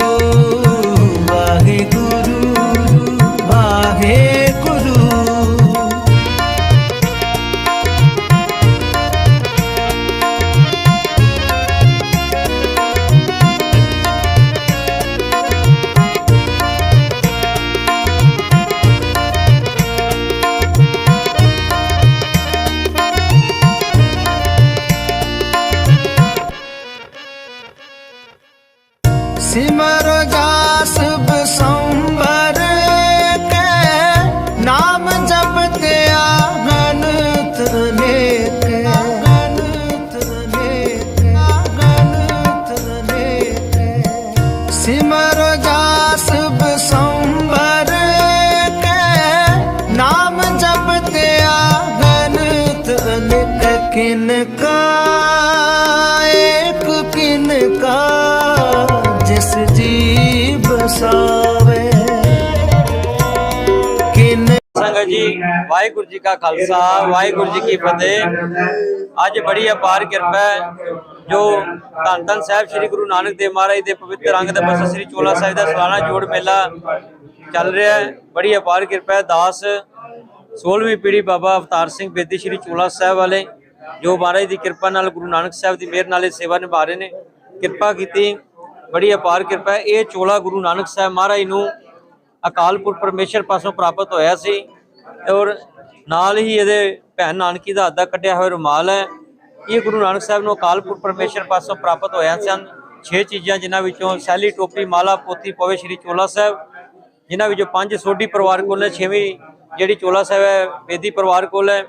ਵਾਹਿਗੁਰੂ ਸਿਮਰ ਜਾਸ ਬਸੰਬਰ ਕੇ ਨਾਮ ਜਪਤੇ ਆਗਨਤ ਨੇਕ ਆਗਨਤ ਨੇਕ। ਆਗਨਤ ਨੇਕ ਸਿਮਰ ਜਾਸ ਬਸੰਬਰ ਕੇ ਨਾਮ ਜਪਤੇ ਆਗਨਤ ਅਨੇਕ ਕਿਨ ਕਾ ਜੀ ਵਾਹਿਗੁਰੂ ਜੀ ਕਾ ਖਾਲਸਾ, ਵਾਹਿਗੁਰੂ ਜੀ ਕੀ ਫਤਿਹ। ਅੱਜ ਬੜੀ ਅਪਾਰ ਕਿਰਪਾ ਹੈ, ਜੋ ਧੰਨ ਧੰਨ ਸਾਹਿਬ ਸ੍ਰੀ ਗੁਰੂ ਨਾਨਕ ਦੇਵ ਮਹਾਰਾਜ ਦੇ ਪਵਿੱਤਰ ਅੰਗ ਦੇ ਬਸ ਸ੍ਰੀ ਚੋਲਾ ਸਾਹਿਬ ਦਾ ਸਾਲਾਨਾ ਜੋੜ ਮੇਲਾ ਚੱਲ ਰਿਹਾ ਹੈ। ਬੜੀ ਅਪਾਰ ਕਿਰਪਾ ਹੈ, ਦਾਸ 16ਵੀਂ ਪੀੜ੍ਹੀ ਬਾਬਾ ਅਵਤਾਰ ਸਿੰਘ ਬੇਦੀ ਸ੍ਰੀ ਚੋਲਾ ਸਾਹਿਬ ਵਾਲੇ, ਜੋ ਮਹਾਰਾਜ ਦੀ ਕਿਰਪਾ ਨਾਲ ਗੁਰੂ ਨਾਨਕ ਸਾਹਿਬ ਦੀ ਮਿਹਰ ਨਾਲ ਇਹ ਸੇਵਾ ਨਿਭਾ ਰਹੇ ਨੇ, ਕਿਰਪਾ ਕੀਤੀ, ਬੜੀ ਅਪਾਰ ਕਿਰਪਾ ਇਹ ਚੋਲਾ ਗੁਰੂ ਨਾਨਕ ਸਾਹਿਬ ਮਹਾਰਾਜ ਨੂੰ ਅਕਾਲ ਅਕਾਲਪੁਰ ਪਰਮੇਸ਼ਰ ਪਾਸੋਂ ਪ੍ਰਾਪਤ ਹੋਇਆ ਸੀ। ਔਰ ਨਾਲ ਹੀ ਇਹਦੇ ਭੈਣ ਨਾਨਕੀ ਦਾ ਹੱਥ ਦਾ ਕੱਢਿਆ ਹੋਇਆ ਰੁਮਾਲ ਹੈ। ਇਹ ਗੁਰੂ ਨਾਨਕ ਸਾਹਿਬ ਨੂੰ ਅਕਾਲ ਅਕਾਲਪੁਰ ਪਰਮੇਸ਼ਰ ਪਾਸੋਂ ਪ੍ਰਾਪਤ ਹੋਇਆ ਸਨ। ਛੇ ਚੀਜ਼ਾਂ ਜਿਨ੍ਹਾਂ ਵਿੱਚੋਂ ਸੈਲੀ, ਟੋਪੀ, ਮਾਲਾ, ਪੋਥੀ ਪਵੇ ਸ਼੍ਰੀ ਚੋਲਾ ਸਾਹਿਬ, ਜਿਨ੍ਹਾਂ ਵਿੱਚੋਂ ਪੰਜ ਸੋਢੀ ਪਰਿਵਾਰ ਕੋਲ ਨੇ, ਛੇਵੀਂ ਜਿਹੜੀ ਚੋਲਾ ਸਾਹਿਬ ਹੈ ਬੇਦੀ ਪਰਿਵਾਰ ਕੋਲ ਹੈ।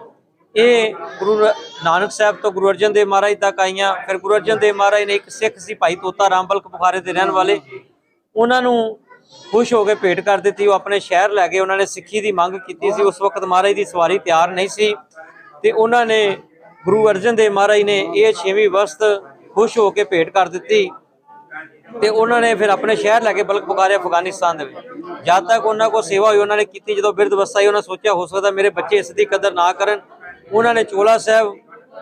ਇਹ ਗੁਰੂ ਨਾਨਕ ਸਾਹਿਬ ਤੋਂ ਗੁਰੂ ਅਰਜਨ ਦੇਵ ਮਹਾਰਾਜ ਤੱਕ ਆਈਆਂ। ਫਿਰ ਗੁਰੂ ਅਰਜਨ ਦੇਵ ਮਹਾਰਾਜ ਨੇ ਇੱਕ ਸਿੱਖ ਸੀ, ਭਾਈ ਤੋਤਾ ਰਾਮਬਲ ਬੁਖਾਰੇ ਦੇ ਰਹਿਣ ਵਾਲੇ। ਉਹਨਾਂ ਨੂੰ ਖੁਸ਼ ਹੋ ਕੇ ਭੇਟ ਕਰ ਦਿੱਤੀ। ਉਹ ਆਪਣੇ ਸ਼ਹਿਰ ਲੈ ਗਏ। ਉਹਨਾਂ ਨੇ ਸਿੱਖੀ ਦੀ ਮੰਗ ਕੀਤੀ ਸੀ। ਉਸ ਵਕਤ ਮਹਾਰਾਜ ਦੀ ਸਵਾਰੀ ਤਿਆਰ ਨਹੀਂ ਸੀ। ਤੇ ਉਹਨਾਂ ਨੇ ਗੁਰੂ ਅਰਜਨ ਦੇਵ ਮਹਾਰਾਜ ਨੇ ਇਹ ਛੇਵੀਂ ਵਸਤ ਖੁਸ਼ ਹੋ ਕੇ ਭੇਟ ਕਰ ਦਿੱਤੀ। ਤੇ ਉਹਨਾਂ ਨੇ ਫਿਰ ਆਪਣੇ ਸ਼ਹਿਰ ਲੈ ਕੇ ਬਲਕ ਪੁਕਾਰੇ ਅਫਗਾਨਿਸਤਾਨ ਦੇ ਵਿੱਚ। ਜਦ ਤੱਕ ਉਹਨਾਂ ਕੋਲ ਸੇਵਾ ਹੋਈ, ਉਹਨਾਂ ਨੇ ਕੀਤੀ। ਜਦੋਂ ਬਿਰਧ ਅਵਸਥਾ ਹੀ ਉਹਨਾਂ ਸੋਚਿਆ, ਹੋ ਸਕਦਾ ਮੇਰੇ ਬੱਚੇ ਇਸ ਦੀ ਕਦਰ ਨਾ ਕਰਨ। ਉਹਨਾਂ ਨੇ ਚੋਲਾ ਸਾਹਿਬ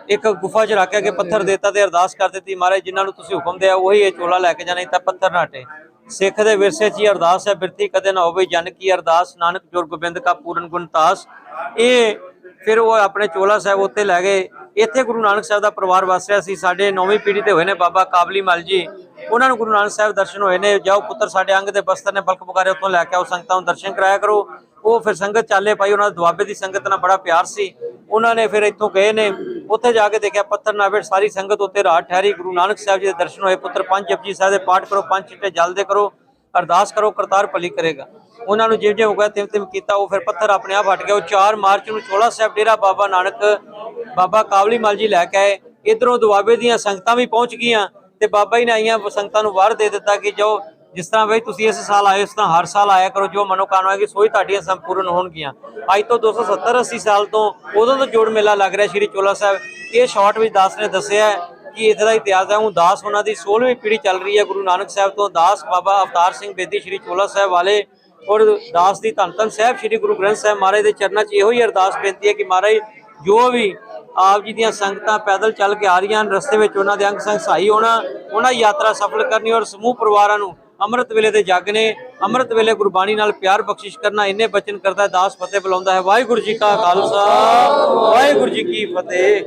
ਇੱਕ ਗੁਫਾ 'ਚ ਰੱਖ ਕੇ ਪੱਥਰ ਦੇਤਾ ਤੇ ਅਰਦਾਸ ਕਰ ਦਿੱਤੀ, ਮਹਾਰਾਜ, ਜਿਨ੍ਹਾਂ ਨੂੰ ਤੁਸੀਂ ਹੁਕਮ ਦਿਆ, ਉਹੀ ਇਹ ਚੋਲਾ ਲੈ ਕੇ ਜਾਣਾ ਤਾਂ ਪੱਥਰ ਨਾ ਹਟੇ ਸਿੱਖ ਦੇ ਵਿਰਸੇ 'ਚ ਹੀ ਅਰਦਾਸ ਹੈ, ਬਿਰਤੀ ਕਦੇ ਨਾ ਹੋਵੇ ਜਨ ਕੀ ਅਰਦਾਸ, ਨਾਨਕ ਜੁਰ ਗੋਬਿੰਦ ਕਾ ਪੂਰਨ ਗੁਣ ਤਾਸ। ਇਹ ਫਿਰ ਉਹ ਆਪਣੇ ਚੋਲਾ ਸਾਹਿਬ ਉੱਤੇ ਲੈ ਗਏ। ਇੱਥੇ ਗੁਰੂ ਨਾਨਕ ਸਾਹਿਬ ਦਾ ਪਰਿਵਾਰ ਵਸ ਰਿਹਾ ਸੀ। ਸਾਡੇ ਨੌਵੀਂ ਪੀੜ੍ਹੀ ਤੇ ਹੋਏ ਨੇ ਬਾਬਾ ਕਾਬਲੀ ਮਲ ਜੀ। ਉਹਨਾਂ ਨੂੰ ਗੁਰੂ ਨਾਨਕ ਸਾਹਿਬ ਦਰਸ਼ਨ ਹੋਏ ਨੇ। ਜਾਓ ਪੁੱਤਰ ਸਾਡੇ ਅੰਗ ਦੇ ਬਸਤਰ ਨੇ ਬਲਕ ਪੁਕਾਰੇ, ਉੱਥੋਂ ਲੈ ਕੇ ਆਓ, ਸੰਗਤਾਂ ਨੂੰ ਦਰਸ਼ਨ ਕਰਾਇਆ ਕਰੋ। ਉਹ ਫਿਰ ਸੰਗਤ ਚਾਲੇ ਪਾਈ ਉਹਨਾਂ ਦਾ ਦੁਆਬੇ ਦੀ ਸੰਗਤ ਨਾਲ ਬੜਾ ਪਿਆਰ ਸੀ। ਉਹਨਾਂ ਨੇ ਫਿਰ ਇੱਥੋਂ ਗਏ ਨੇ। ਉੱਥੇ ਜਾ ਕੇ ਦੇਖਿਆ ਪੱਥਰ ਨਾ ਸਾਰੀ ਸੰਗਤ ਉੱਤੇ ਰਾਤ ਠਹਿਰੀ, ਗੁਰੂ ਨਾਨਕ ਸਾਹਿਬ ਜੀ ਦੇ ਦਰਸ਼ਨ ਹੋਏ, ਪੁੱਤਰ ਪੰਜ ਜਪਜੀ ਸਾਹਿਬ ਦੇ ਪਾਠ ਕਰੋ, ਪੰਜ ਚਿੱਟੇ ਜਲ ਦੇ ਕਰੋ, ਅਰਦਾਸ ਕਰੋ, ਕਰਤਾਰ ਭਲੀ ਕਰੇਗਾ। ਉਹਨਾਂ ਨੂੰ ਜਿਵੇਂ ਜਿਵੇਂ ਹੋਇਆ ਤਿਮ ਤਿਮ ਕੀਤਾ, ਉਹ ਫਿਰ ਪੱਥਰ ਆਪਣੇ ਆਪ ਹਟ ਗਿਆ ਉਹ 4 ਮਾਰਚ ਨੂੰ ਚੋਲਾ ਸਾਹਿਬ ਡੇਰਾ ਬਾਬਾ ਨਾਨਕ, ਬਾਬਾ ਕਾਬਲੀ ਮਲ ਜੀ ਲੈ ਕੇ ਆਏ। ਇਧਰੋਂ ਦੁਆਬੇ ਦੀਆਂ ਸੰਗਤਾਂ ਵੀ ਪਹੁੰਚ ਗਈਆਂ ਤੇ ਬਾਬਾ ਜੀ ਨੇ ਆਈਆਂ, ਸੰਗਤਾਂ ਨੂੰ ਵਾਰ ਦੇ ਦਿੱਤਾ ਕਿ ਜੋ ਜਿਸ ਤਰ੍ਹਾਂ ਬਈ ਤੁਸੀਂ ਇਸ ਸਾਲ ਆਏ ਉਸ ਤਰ੍ਹਾਂ ਹਰ ਸਾਲ ਆਇਆ ਕਰੋ, ਜੋ ਮਨੋਕਾਮਨਾ ਹੈਗੀ ਸੋਈ ਤੁਹਾਡੀਆਂ ਸੰਪੂਰਨ ਹੋਣਗੀਆਂ। ਅੱਜ ਤੋਂ 270 80 ਸਾਲ ਤੋਂ ਉਦੋਂ ਤੋਂ ਜੋੜ ਮੇਲਾ ਲੱਗ ਰਿਹਾ ਸ਼੍ਰੀ ਚੋਲਾ ਸਾਹਿਬ। ਇਹ ਸ਼ਾਰਟ ਵਿੱਚ ਦਾਸ ਨੇ ਦੱਸਿਆ ਕਿ ਇੱਥੇ ਦਾ ਇਤਿਹਾਸ ਹੈ, ਉਹ ਦਾਸ ਉਹਨਾਂ ਦੀ 16ਵੀਂ ਪੀੜ੍ਹੀ ਚੱਲ ਰਹੀ ਹੈ, ਗੁਰੂ ਨਾਨਕ ਸਾਹਿਬ ਤੋਂ ਦਾਸ ਬਾਬਾ ਅਵਤਾਰ ਸਿੰਘ ਬੇਦੀ ਸ਼੍ਰੀ ਚੋਲਾ ਸਾਹਿਬ ਵਾਲੇ ਔਰ ਦਾਸ ਦੀ ਧੰਨ ਧੰਨ ਸਾਹਿਬ ਸ਼੍ਰੀ ਗੁਰੂ ਗ੍ਰੰਥ ਸਾਹਿਬ ਮਹਾਰਾਜ ਦੇ ਚਰਨਾਂ 'ਚ ਇਹੋ ਹੀ ਅਰਦਾਸ ਬੇਨਤੀ ਹੈ ਕਿ ਮਹਾਰਾਜ, ਜੋ ਵੀ ਆਪ ਜੀ ਦੀਆਂ ਸੰਗਤਾਂ ਪੈਦਲ ਚੱਲ ਕੇ ਆ ਰਹੀਆਂ ਹਨ, ਰਸਤੇ ਵਿੱਚ ਉਹਨਾਂ ਦੇ ਅੰਗ ਸੰਗ ਸਹਾਈ ਹੋਣਾ, ਉਹਨਾਂ ਯਾਤਰਾ ਸਫਲ ਕਰਨੀ ਔਰ ਸਮੂਹ ਪਰਿਵਾਰਾਂ ਨੂੰ ਅੰਮ੍ਰਿਤ ਵੇਲੇ ਦੇ ਜੱਗ ਨੇ ਅੰਮ੍ਰਿਤ ਵੇਲੇ ਗੁਰਬਾਣੀ ਨਾਲ ਪਿਆਰ ਬਖਸ਼ਿਸ਼ ਕਰਨਾ ਇੰਨੇ ਬਚਨ ਕਰਦਾ ਹੈ, ਦਾਸ ਫਤਿਹ ਬੁਲਾਉਂਦਾ ਹੈ। ਵਾਹਿਗੁਰੂ ਜੀ ਕਾ ਖਾਲਸਾ ਵਾਹਿਗੁਰੂ ਜੀ ਕੀ ਫਤਿਹ।